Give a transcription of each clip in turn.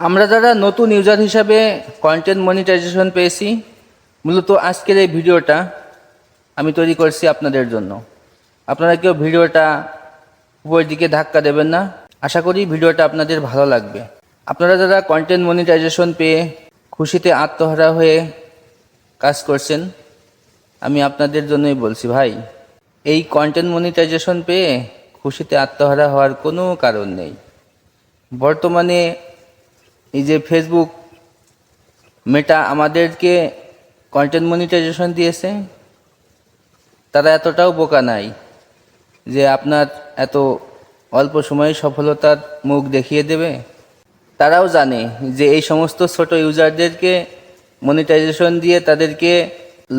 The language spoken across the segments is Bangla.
আমরা যারা নতুন ইউজার হিসাবে কন্টেন্ট মনিটাইজেশন পেয়েছি, মূলত আজকের এই ভিডিওটা আমি তৈরি করছি আপনাদের জন্য। আপনারা কেউ ভিডিওটা উপরের দিকে ধাক্কা দেবেন না। আশা করি ভিডিওটা আপনাদের ভালো লাগবে। আপনারা যারা কন্টেন্ট মনিটাইজেশন পেয়ে খুশিতে আত্মহারা হয়ে কাজ করছেন, আমি আপনাদের জন্যই বলছি, ভাই, এই কন্টেন্ট মনিটাইজেশন পেয়ে খুশিতে আত্মহারা হওয়ার কোনো কারণ নেই। বর্তমানে এই যে ফেসবুক মেটা আমাদেরকে কন্টেন্ট মনিটাইজেশন দিয়েছে, তারা এতটাও বোকা নাই যে আপনার এত অল্প সময়ে সফলতার মুখ দেখিয়ে দেবে। তারাও জানে যে এই সমস্ত ছোট ইউজারদেরকে মনিটাইজেশন দিয়ে তাদেরকে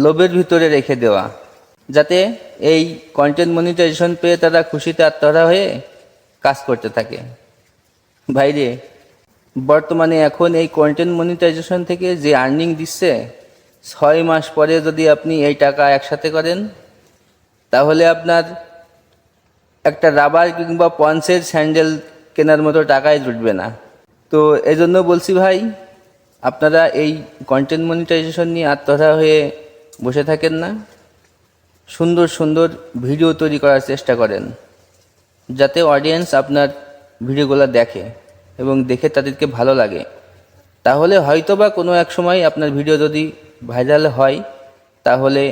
লোভের ভিতরে রেখে দেওয়া, যাতে এই কন্টেন্ট মনিটাইজেশন পেয়ে তারা খুশিতে আত্মহারা হয়ে কাজ করতে থাকে। ভাইরে বর্তমানে এখন এই কন্টেন্ট মনিটাইজেশন থেকে যে আর্নিং দিচ্ছে, ছয় মাস পরে যদি আপনি এই টাকা একসাথে করেন, তাহলে আপনার একটা রাবার কিংবা পন্সের স্যান্ডেল কেনার মতো টাকাই জুটবে না। তো এই জন্য বলছি ভাই, আপনারা এই কন্টেন্ট মনিটাইজেশন নিয়ে আত্মহারা হয়ে বসে থাকেন না। সুন্দর সুন্দর ভিডিও তৈরি করার চেষ্টা করেন, যাতে অডিয়েন্স আপনার ভিডিওগুলো দেখে। এবং দেখে তাদেরকে ভালো লাগে। তাহলে হয়তোবা কোনো এক সময় আপনার ভিডিও যদি ভাইরাল হয়, তাহলে